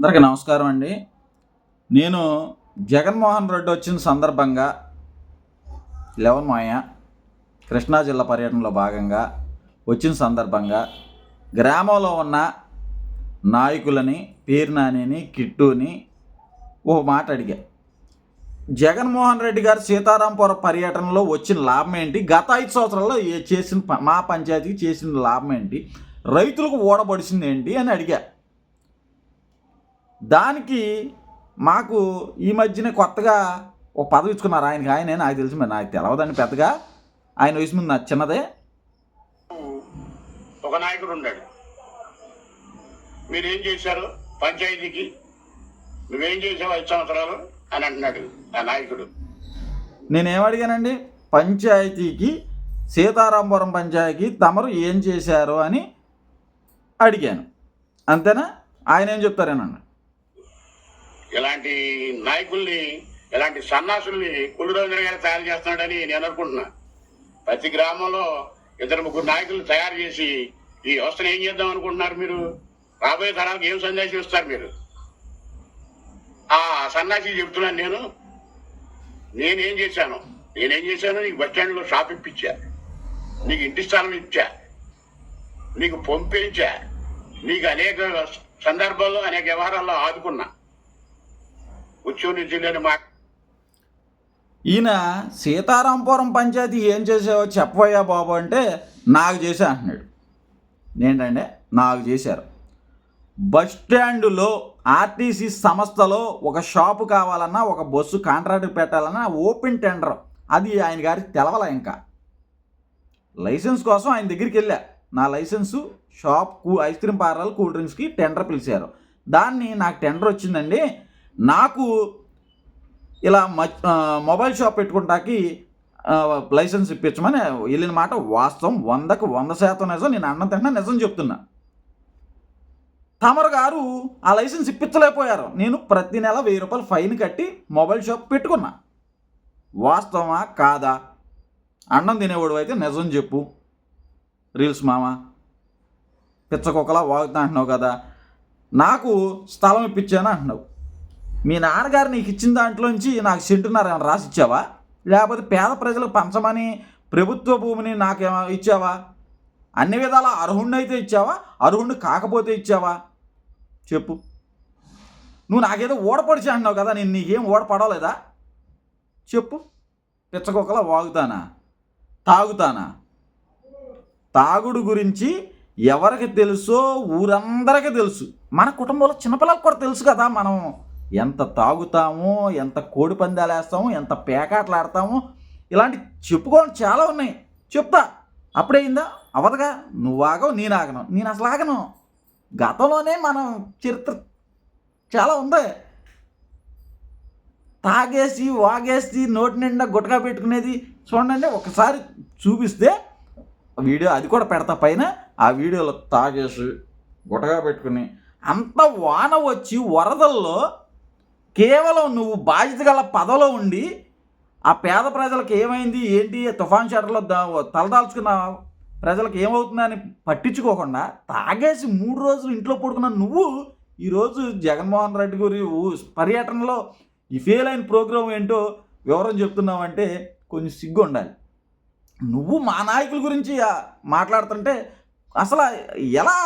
అందరికీ నమస్కారం అండి. నేను జగన్మోహన్ రెడ్డి వచ్చిన సందర్భంగా లెవెన్ మాయ కృష్ణా జిల్లా పర్యటనలో భాగంగా వచ్చిన సందర్భంగా గ్రామంలో ఉన్న నాయకులని పీర్నానిని కిట్టుని ఓ మాట అడిగా. జగన్మోహన్ రెడ్డి గారు సీతారాంపురం పర్యటనలో వచ్చిన లాభం ఏంటి? గత ఐదు సంవత్సరాల్లో ఏ చేసిన మా పంచాయతీకి చేసిన లాభం ఏంటి? రైతులకు ఓడబడిసింది ఏంటి అని అడిగా. దానికి మాకు ఈ మధ్యనే కొత్తగా ఒక పదవి ఇచ్చుకున్నారు. ఆయనకి ఆయనే నాకు తెలిసి మరి నాకు తెలవదండి పెద్దగా. ఆయన వయసు ముందు నాకు చిన్నదే. ఒక నాయకుడు ఉన్నాడు. మీరేం చేశారు? పంచాయతీకి. నువ్వేం చేసావు ఐదు సంవత్సరాలు? అని అంటున్నాడు ఆ నాయకుడు. నేనేం అడిగానండి? పంచాయతీకి సీతారాంపురం పంచాయతీకి తమరు ఏం చేశారు అని అడిగాను. అంతేనా? ఆయన ఏం చెప్తారేనండి? ఇలాంటి నాయకుల్ని ఇలాంటి సన్నాసుల్ని కుళ్ళురంజన గారు తయారు చేస్తున్నాడని నేను అనుకుంటున్నా. ప్రతి గ్రామంలో ఇద్దరు ముగ్గురు నాయకులు తయారు చేసి ఈ వ్యవస్థను ఏం చేద్దాం అనుకుంటున్నారు మీరు? రాబోయే తరాలకు ఏం సందేశం ఇస్తారు మీరు? ఆ సన్నాసి చెప్తున్నాను నేను. నేనేం చేశాను? నేనేం చేశాను? నీకు బస్ స్టాండ్లో షాప్ ఇప్పించా. నీకు ఇంటి స్థలం ఇచ్చా. నీకు పంపించా. నీకు అనేక సందర్భాల్లో అనేక వ్యవహారాల్లో ఆదుకున్నా. ఉద్యోగ జిల్లాని మా ఈయన సీతారాంపురం పంచాయతీ ఏం చేసావో చెప్పవయ్యా బాబు అంటే నాకు చేశా అంటున్నాడు. ఏంటంటే నాకు చేశారు. బస్ స్టాండులో ఆర్టీసీ సంస్థలో ఒక షాపు కావాలన్నా ఒక బస్సు కాంట్రాక్ట్ పెట్టాలన్నా ఓపెన్ టెండర్. అది ఆయన గారికి తెలవలే ఇంకా. లైసెన్స్ కోసం ఆయన దగ్గరికి వెళ్ళా. నా లైసెన్సు షాప్ కూ ఐస్ క్రీమ్ పార్లర్ కూల్ డ్రింక్స్కి టెండర్ పిలిచారు. దాన్ని నాకు టెండర్ వచ్చిందండి. నాకు ఇలా మ- మొబైల్ షాప్ పెట్టుకుంటాకి లైసెన్స్ ఇప్పించమని వెళ్ళిన మాట వాస్తవం. వందకు వంద శాతం నిజం. నేను అన్నం తింటున్నా నిజం చెప్తున్నా. తమరు గారు ఆ లైసెన్స్ ఇప్పించలేకపోయారు. నేను ప్రతి నెల వెయ్యి రూపాయలు ఫైన్ కట్టి మొబైల్ షాప్ పెట్టుకున్నా. వాస్తవమా? కాదా? అన్నం తినేవాడు అయితే నిజం చెప్పు. రీల్స్ మామ పిచ్చకొకలా వాగుతా అంటున్నావు కదా. నాకు స్థలం ఇప్పించాను అంటున్నావు. మీ నాన్నగారు నీకు ఇచ్చిన దాంట్లోంచి నాకు సెంటున్నర ఏమైనా రాసి ఇచ్చావా? లేకపోతే పేద ప్రజలకు పంచమని ప్రభుత్వ భూమిని నాకేమో ఇచ్చావా? అన్ని విధాల అర్హుణ్ణి అయితే ఇచ్చావా? అర్హుణ్ణి కాకపోతే ఇచ్చావా? చెప్పు. నువ్వు నాకేదో ఓడపడిచి అంటున్నావు కదా నేను నీకేం ఓడపడలేదా? చెప్పు. పిచ్చకొక్కలా వాగుతానా? తాగుతానా? తాగుడు గురించి ఎవరికి తెలుసో ఊరందరికీ తెలుసు. మన కుటుంబంలో చిన్నపిల్లలకు కూడా తెలుసు కదా మనం ఎంత తాగుతామో ఎంత కోడి పందాలు వేస్తామో ఎంత పేకాటలు ఆడతామో ఇలాంటి చెప్పుకోవడం చాలా ఉన్నాయి. చెప్తా. అప్పుడైందా అవదుగా నువ్వు ఆగవు నేను ఆగను. నేను అసలు ఆగను. గతంలోనే మనం చరిత్ర చాలా ఉంది. తాగేసి వాగేసి నోటి నిండా గుట్టగా పెట్టుకునేది చూడండి ఒకసారి చూపిస్తే వీడియో అది కూడా పెడతా. పైన ఆ వీడియోలో తాగేసి గుట్టగా పెట్టుకుని అంత వాన వచ్చి వరదల్లో కేవలం నువ్వు బాధ్యత గల పదవిలో ఉండి ఆ పేద ప్రజలకు ఏమైంది ఏంటి తుఫాన్ షటర్లో తలదాల్చుకున్న ప్రజలకు ఏమవుతుందని పట్టించుకోకుండా తాగేసి మూడు రోజులు ఇంట్లో పడుకున్న నువ్వు ఈరోజు జగన్మోహన్ రెడ్డి గురి పర్యటనలో ఈ ఫెయిల్ అయిన ప్రోగ్రాం ఏంటో వివరం చెప్తున్నావంటే కొంచెం సిగ్గు ఉండాలి. నువ్వు మా నాయకుల గురించి మాట్లాడుతుంటే అసలు ఎలా